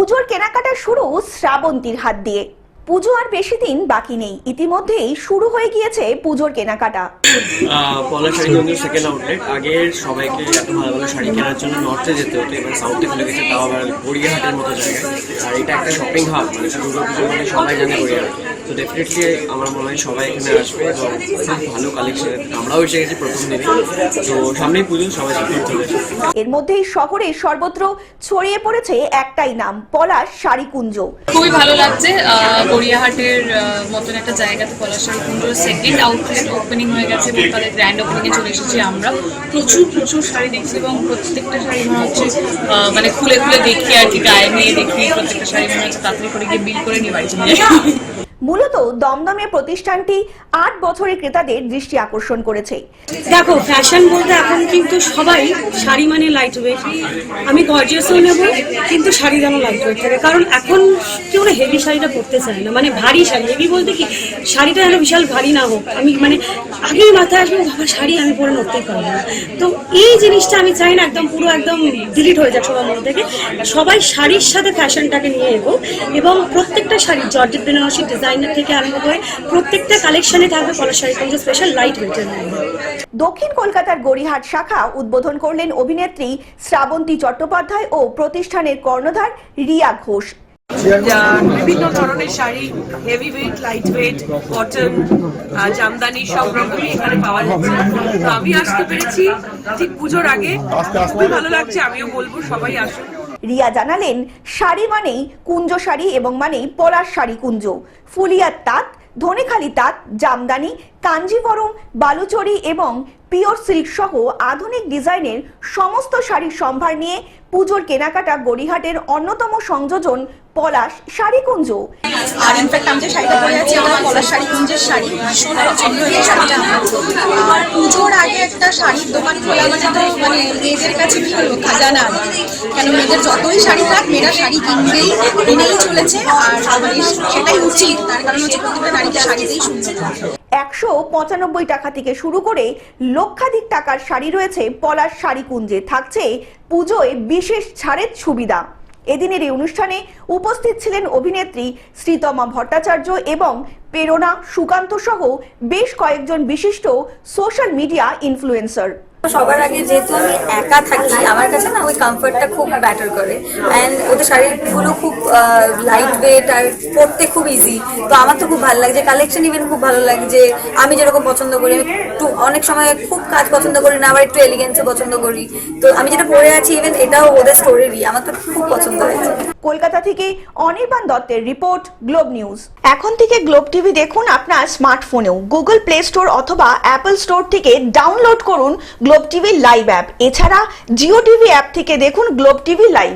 পুজোর কেনাকাটা শুরু শ্রাবন্তীর হাত দিয়ে। পুজো আর বেশি দিন বাকি নেই। ইতিমধ্যেই শুরু হয়ে গিয়েছে পুজোর কেনাকাটা। পলা শাড়ি শাড়িগঞ্জের সেকেন্ড আউটলেট আগের সবাইকে এত ভালো ভালো শাড়ি কেনার জন্য নর্থে যেতে হতো, এবার সাউথে খুলে গেছে, তাও আবার গড়িয়াহাটের মতো জায়গায়। আর এটা একটা শপিং হাব মানে দুর্গা পুজো সবাই জানে গড়িয়াহাট। তো ডেফিনেটলি আমার মনে হয় সবাই এখানে আসবে। এবং খুব ভালো কালেকশন আমরাও এসে গেছি প্রথম দিনে। তো সামনেই পুজো সবাই চলে এর মধ্যেই শহরে সর্বত্র ছড়িয়ে পড়েছে একটাই নাম পলাশ শাড়িকুঞ্জ। খুবই ভালো লাগছে। গড়িয়াহাটের মতন একটা জায়গাতে পলাশাড়ি কুঞ্জোর সেকেন্ড আউটলেট ওপেনিং হয়ে গেছে এবং তাদের গ্র্যান্ড ওপেনিংয়ে চলে এসেছি আমরা। প্রচুর প্রচুর শাড়ি দেখছি এবং প্রত্যেকটা শাড়ি মনে হচ্ছে আহ, মানে খুলে খুলে দেখি আর কি গায়ে নিয়ে দেখি প্রত্যেকটা শাড়ি মনে হচ্ছে তাড়াতাড়ি করে গিয়ে বিল করে নিয়ে বাড়ি চলে যাই। মূলত দমদমে প্রতিষ্ঠানটি আট বছরের ক্রেতাদের দৃষ্টি আকর্ষণ করেছে। দেখো ফ্যাশন বলতে এখন কিন্তু সবাই শাড়ি মানে লাইট ওয়েট আমি গর্জিয়াসও নেব, কিন্তু শাড়ি যেন লাইট ওয়েট থাকে। কারণ এখন কেউ হেভি শাড়িটা পরতে চায় না। মানে ভারী শাড়ি। হেভি বলতে কি, শাড়িটা যেন বিশাল ভারী না হোক। আমি মানে আগেই মাথায় আসব, বাবা, শাড়ি আমি পরে নড়তেই পারব না। তো এই জিনিসটা আমি চাই না, একদম পুরো একদম ডিলিট হয়ে যাক সবার মনে থেকে। সবাই শাড়ির সাথে ফ্যাশনটাকে নিয়ে এগো এবং প্রত্যেকটা শাড়ি, জর্জেট, বেনারসি ডিজাইনার থেকে আরম্ভ করে প্রত্যেকটা কালেকশনে থাকবে পলা শাড়ি কিন্তু স্পেশাল লাইট ওয়েটের মধ্যে। দক্ষিণ কলকাতার গড়িহাট শাখা উদ্বোধন করলেন অভিনেত্রী শ্রাবন্তী চট্টোপাধ্যায় ও প্রতিষ্ঠানের কর্ণধার রিয়া ঘোষ। যা বিভিন্ন ধরনের sari heavy weight light weight cotton Jamdani সব রকমই এখানে পাওয়া যাচ্ছে। তো আমি আসতে পেরেছি ঠিক পুজোর আগে। খুবই ভালো লাগছে আমিও বলব সবাই আসুন রিয়া জানালেন, শাড়ি মানেই কুঞ্জ শাড়ি এবং মানেই পলাশ শাড়ি কুঞ্জ। ফুলিয়ার তাঁত, ধনেখালি তাঁত, জামদানি, কাঞ্জিবরম, বালুচরি এবং পিওর সিল্ক সহ আধুনিক ডিজাইনের সমস্ত শাড়ির সম্ভার নিয়ে পুজোর কেনাকাটা গড়িহাটের অন্যতম সংযোজন পলাশ শাড়ি কুঞ্জ। আর ইনফ্যাক্ট আমি যে শাড়িটা পরে আছি ওটা পলাশ শাড়ি কুঞ্জের শাড়ি। ভীষণ পছন্দ হয়েছে শাড়িটা আমার। আর পুজোর আগে একটা শাড়ির দোকান খোলা মানে তো মানে মেয়েদের কাছে কি বলব খাজানা কেন মেয়েদের যতই শাড়ি থাক, মেয়েরা শাড়ি কিনবেই, কিনেই চলেছে, আর মানে সেটাই উচিত। তার কারণ হচ্ছে প্রত্যেকটা নারীকে শাড়িতেই সুন্দর একশো পঁচানব্বই টাকা থেকে শুরু করে লক্ষাধিক টাকার শাড়ি রয়েছে পলাশ শাড়ি কুঞ্জে। থাকছে পুজোয় বিশেষ ছাড়ের সুবিধা। এদিনের এই অনুষ্ঠানে উপস্থিত ছিলেন অভিনেত্রী শ্রীতমা ভট্টাচার্য এবং প্রেরণা সুকান্ত সহ বেশ কয়েকজন বিশিষ্ট সোশ্যাল মিডিয়া ইনফ্লুয়েন্সার সবার আগে যেহেতু আমি একা থাকি, আমার কাছে না ওই কমফর্টটা খুব ব্যাটার করে। অ্যান্ড ওদের শাড়িগুলো খুব লাইট ওয়েট আর পরতে খুব ইজি তো আমার তো খুব ভালো লাগছে কালেকশন ইভেন খুব ভালো লাগছে আমি যেরকম পছন্দ করি একটু অনেক সময় খুব কাজ পছন্দ করি না, আবার একটু এলিগেন্সও পছন্দ করি। তো আমি যেটা পরে আছি ইভেন এটাও ওদের স্টোরেরই আমার তো খুব পছন্দ হয়েছে। কলকাতা থেকে অনির্বাণ দত্তের রিপোর্ট, গ্লোব নিউজ। এখন থেকে গ্লোব টিভি দেখুন আপনার স্মার্টফোনেও। গুগল প্লে স্টোর অথবা অ্যাপল স্টোর থেকে ডাউনলোড করুন গ্লোব টিভি লাইভ অ্যাপ। এছাড়া জিও টিভি অ্যাপ থেকে দেখুন গ্লোব টিভি লাইভ।